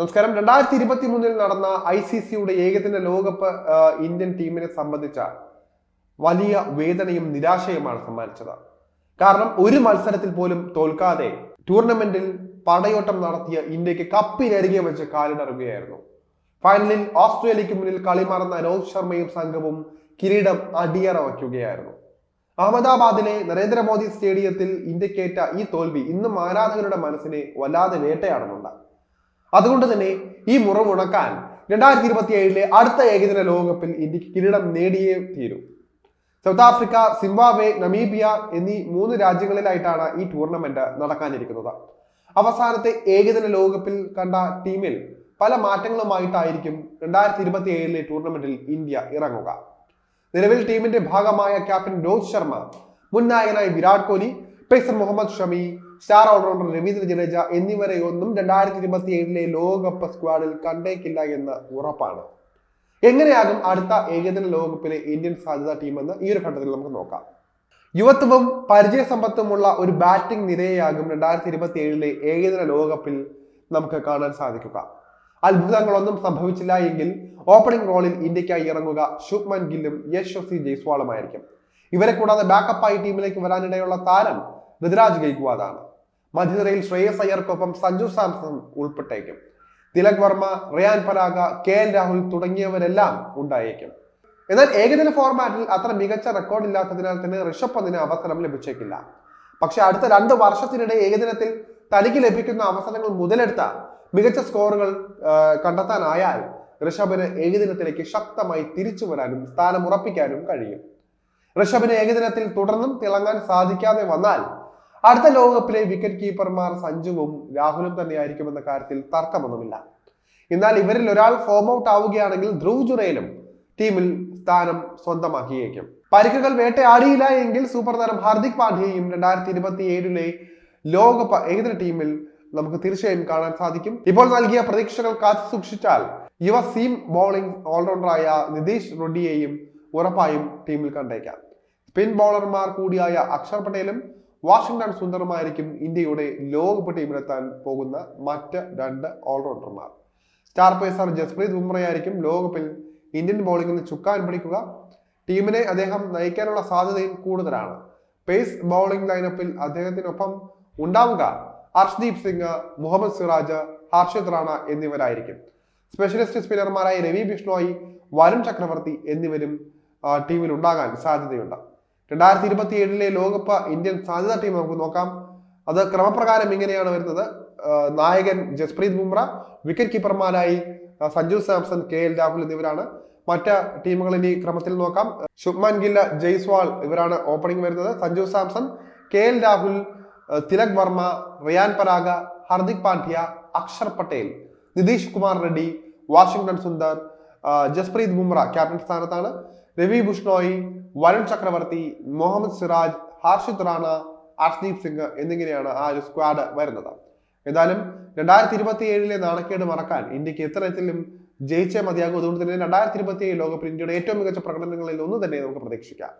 നമസ്കാരം. രണ്ടായിരത്തി ഇരുപത്തി മൂന്നിൽ നടന്ന ഐ സി സിയുടെ ഏകദിന ലോകകപ്പ് ഇന്ത്യൻ ടീമിനെ സംബന്ധിച്ച വലിയ വേദനയും നിരാശയുമാണ് സമ്മാനിച്ചത്. കാരണം ഒരു മത്സരത്തിൽ പോലും തോൽക്കാതെ ടൂർണമെന്റിൽ പടയോട്ടം നടത്തിയ ഇന്ത്യയ്ക്ക് കപ്പിനരികെ വെച്ച് കാലിടറുകയായിരുന്നു. ഫൈനലിൽ ഓസ്ട്രേലിയക്ക് മുന്നിൽ കളി മറന്ന രോഹിത് ശർമ്മയും സംഘവും കിരീടം അടിയറ വയ്ക്കുകയായിരുന്നു. അഹമ്മദാബാദിലെ നരേന്ദ്രമോദി സ്റ്റേഡിയത്തിൽ ഇന്ത്യക്കേറ്റ ഈ തോൽവി ഇന്നും ആരാധകരുടെ മനസ്സിനെ വല്ലാതെ വേട്ടയാടുന്നുണ്ട്. അതുകൊണ്ട് തന്നെ ഈ മുറവുണക്കാൻ രണ്ടായിരത്തി ഇരുപത്തി ഏഴിലെ അടുത്ത ഏകദിന ലോകകപ്പിൽ ഇന്ത്യയ്ക്ക് കിരീടം നേടിയേ തീരൂ. സൗത്ത് ആഫ്രിക്ക സിംബാബ്വെ നമീബിയ എന്നീ മൂന്ന് രാജ്യങ്ങളിലായിട്ടാണ് ഈ ടൂർണമെന്റ് നടക്കാനിരിക്കുന്നത്. അവസാനത്തെ ഏകദിന ലോകകപ്പിൽ കണ്ട ടീമിൽ പല മാറ്റങ്ങളുമായിട്ടായിരിക്കും രണ്ടായിരത്തി ഇരുപത്തി ഏഴിലെ ടൂർണമെന്റിൽ ഇന്ത്യ ഇറങ്ങുക. നിലവിൽ ടീമിന്റെ ഭാഗമായ ക്യാപ്റ്റൻ രോഹിത് ശർമ്മ മുൻ നായകനായ Virat Kohli pacer Mohammed Shami star allrounder Ravindra Jadeja എന്നിവരെ ഒന്നും രണ്ടായിരത്തി ഇരുപത്തി ഏഴിലെ ലോകകപ്പ് സ്ക്വാഡിൽ കണ്ടേക്കില്ല എന്ന് ഉറപ്പാണ്. എങ്ങനെയാകും അടുത്ത ഏകദിന ലോകകപ്പിലെ ഇന്ത്യൻ സാധ്യതാ ടീമെന്ന് ഈ ഒരു ഘട്ടത്തിൽ നമുക്ക് നോക്കാം. യുവത്വവും പരിചയ സമ്പത്തുമുള്ള ഒരു ബാറ്റിംഗ് നിരയാകും രണ്ടായിരത്തി ഇരുപത്തി ഏഴിലെ ഏകദിന ലോകകപ്പിൽ നമുക്ക് കാണാൻ സാധിക്കുക. അത്ഭുതങ്ങളൊന്നും സംഭവിച്ചില്ല എങ്കിൽ ഓപ്പണിംഗ് റോളിൽ ഇന്ത്യക്കായി ഇറങ്ങുക ശുഭ്മൻ ഗില്ലും യശ്വസി ജയ്സ്വാളുമായിരിക്കും. ഇവരെ കൂടാതെ ബാക്കപ്പായി ടീമിലേക്ക് വരാനിടയുള്ള താരം ഋതുരാജ് ഗെയ്ക്വാദാണ് മധ്യനിരയിൽ ശ്രേയസ് അയ്യർക്കൊപ്പം സഞ്ജു സാംസൺ ഉൾപ്പെട്ടേക്കും. തിലക് വർമ്മ റിയാൻ പരാഗ കെ എൻ രാഹുൽ തുടങ്ങിയവരെല്ലാം ഉണ്ടായേക്കും. എന്നാൽ ഏകദിന ഫോർമാറ്റിൽ അത്ര മികച്ച റെക്കോർഡ് ഇല്ലാത്തതിനാൽ തന്നെ ഋഷഭ് പന്തിന് അവസരം ലഭിച്ചേക്കില്ല. പക്ഷെ അടുത്ത രണ്ട് വർഷത്തിനിടെ ഏകദിനത്തിൽ തനിക്ക് ലഭിക്കുന്ന അവസരങ്ങൾ മുതലെടുത്ത മികച്ച സ്കോറുകൾ കണ്ടെത്താനായാൽ ഋഷഭിന് ഏകദിനത്തിലേക്ക് ശക്തമായി തിരിച്ചു വരാനും സ്ഥാനം ഉറപ്പിക്കാനും കഴിയും. ഋഷഭിന് ഏകദിനത്തിൽ തുടർന്നും തിളങ്ങാൻ സാധിക്കാതെ വന്നാൽ അടുത്ത ലോകകപ്പിലെ വിക്കറ്റ് കീപ്പർമാർ സഞ്ജുവും രാഹുലും തന്നെയായിരിക്കുമെന്ന കാര്യത്തിൽ തർക്കമൊന്നുമില്ല. എന്നാൽ ഇവരിൽ ഒരാൾ ഫോം ഔട്ട് ആവുകയാണെങ്കിൽ ധ്രുവ് ജുറയിലും ടീമിൽ സ്ഥാനം സ്വന്തമാക്കിയേക്കും. പരിക്കുകൾ വേട്ടയാടിയില്ല എങ്കിൽ സൂപ്പർ താരം ഹാർദിക് പാണ്ഡ്യയും രണ്ടായിരത്തി ഇരുപത്തി ഏഴിലെ ലോകകപ്പ് ഏകദിന ടീമിൽ നമുക്ക് തീർച്ചയായും കാണാൻ സാധിക്കും. ഇപ്പോൾ നൽകിയ പ്രതീക്ഷകൾ കാത്തു സൂക്ഷിച്ചാൽ യുവ സീം ബോളിംഗ് ഓൾറൗണ്ടറായ നിതീഷ് റെഡ്ഡിയെയും ഉറപ്പായും ടീമിൽ കണ്ടേക്കാം. സ്പിൻ ബോളർമാർ കൂടിയായ അക്ഷർ പട്ടേലും വാഷിംഗ്ടൺ സുന്ദരമായിരിക്കും ഇന്ത്യയുടെ ലോകകപ്പ് ടീമിലെത്താൻ പോകുന്ന മറ്റ് രണ്ട് ഓൾറൗണ്ടർമാർ സ്റ്റാർ പേസർ ജസ്പ്രീത് ബുംറയായിരിക്കും ലോകകപ്പിൽ ഇന്ത്യൻ ബോളിംഗിൽ ചുക്കാൻ പിടിക്കുക. ടീമിനെ അദ്ദേഹം നയിക്കാനുള്ള സാധ്യതയും കൂടുതലാണ്. പേസ് ബൗളിംഗ് ലൈനപ്പിൽ അദ്ദേഹത്തിനൊപ്പം ഉണ്ടാവുക ഹർഷ്ദീപ് സിംഗ് മുഹമ്മദ് സിറാജ് ഹർഷിത് റാണ എന്നിവരായിരിക്കും. സ്പെഷ്യലിസ്റ്റ് സ്പിന്നർമാരായ രവി ബിഷ്ണോയി വരുൺ ചക്രവർത്തി എന്നിവരും ടീമിൽ ഉണ്ടാകാൻ സാധ്യതയുണ്ട്. രണ്ടായിരത്തി ഇരുപത്തി ഏഴിലെ ലോകകപ്പ് ഇന്ത്യൻ സാധ്യതാ ടീം നമുക്ക് നോക്കാം. അത് ക്രമപ്രകാരം ഇങ്ങനെയാണ് വരുന്നത്. നായകൻ ജസ്പ്രീത് ബുംറ വിക്കറ്റ് കീപ്പർമാരായി സഞ്ജു സാംസൺ കെ എൽ രാഹുൽ എന്നിവരാണ്. മറ്റ് ടീമുകൾ ഇനി ക്രമത്തിൽ നോക്കാം. ശുഭ്മാൻ ഗില്ല ജയ്സ്വാൾ ഇവരാണ് ഓപ്പണിംഗ് വരുന്നത്. Sanju Samson K L Rahul Tilak Varma Riyan Parag Hardik Pandya Axar Patel Nitish Kumar Reddy Washington Sundar Jasprit Bumrah captain സ്ഥാനത്താണ്. രവി ബുഷ്ണോയി വരുൺ ചക്രവർത്തി മുഹമ്മദ് സിറാജ് ഹർഷിത് റാണ അർഷ്ദീപ് സിംഗ് എന്നിങ്ങനെയാണ് ആ ഒരു സ്ക്വാഡ് വരുന്നത്. എന്തായാലും രണ്ടായിരത്തി ഇരുപത്തി ഏഴിലെ നാണക്കേട് മറക്കാൻ ഇന്ത്യയ്ക്ക് എത്തരത്തിലും ജയിച്ചേ മതിയാകും. അതുകൊണ്ട് തന്നെ രണ്ടായിരത്തി ഇരുപത്തി ഏഴ് ലോകകപ്പിൽ ഇന്ത്യയുടെ ഏറ്റവും മികച്ച പ്രകടനങ്ങളിൽ ഒന്ന് തന്നെ നമുക്ക് പ്രതീക്ഷിക്കാം.